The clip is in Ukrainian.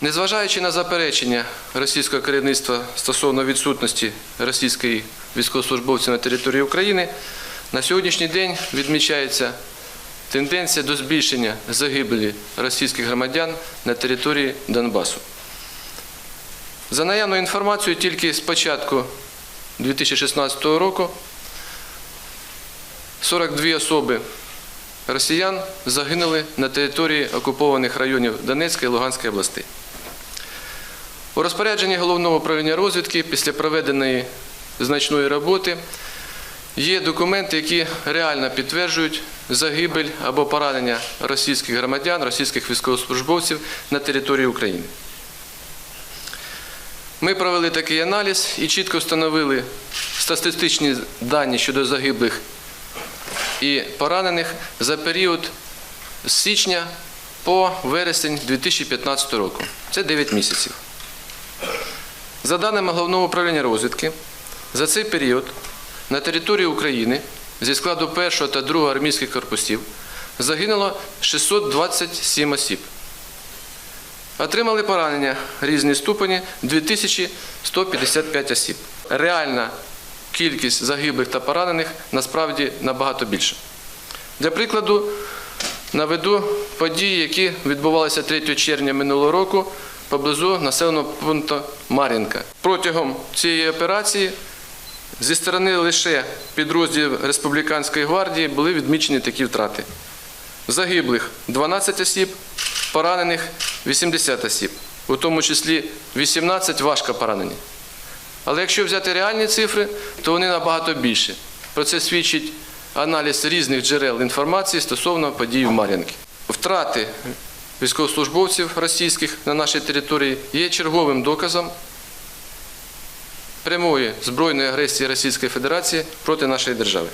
Незважаючи на заперечення російського керівництва стосовно відсутності російських військовослужбовців на території України, на сьогоднішній день відмічається тенденція до збільшення загибелі російських громадян на території Донбасу. За наявною інформацією, тільки з початку 2016 року 42 особи росіян загинули на території окупованих районів Донецької і Луганської областей. У розпорядженні головного управління розвідки після проведеної значної роботи є документи, які реально підтверджують загибель або поранення російських громадян, російських військовослужбовців на території України. Ми провели такий аналіз і чітко встановили статистичні дані щодо загиблих і поранених за період з січня по вересень 2015 року. Це 9 місяців. За даними Головного управління розвідки, за цей період на території України зі складу 1 та 2 армійських корпусів загинуло 627 осіб. Отримали поранення різні ступені 2155 осіб. Реальна кількість загиблих та поранених насправді набагато більше. Для прикладу, наведу події, які відбувалися 3 червня минулого року поблизу населеного пункту Мар'їнка. Протягом цієї операції зі сторони лише підрозділів Республіканської гвардії були відмічені такі втрати. Загиблих 12 осіб, поранених 80 осіб, у тому числі 18 важко поранені. Але якщо взяти реальні цифри, то вони набагато більші. Про це свідчить аналіз різних джерел інформації стосовно подій в Мар'янки. Втрати військовослужбовців російських на нашій території є черговим доказом прямої збройної агресії Російської Федерації проти нашої держави.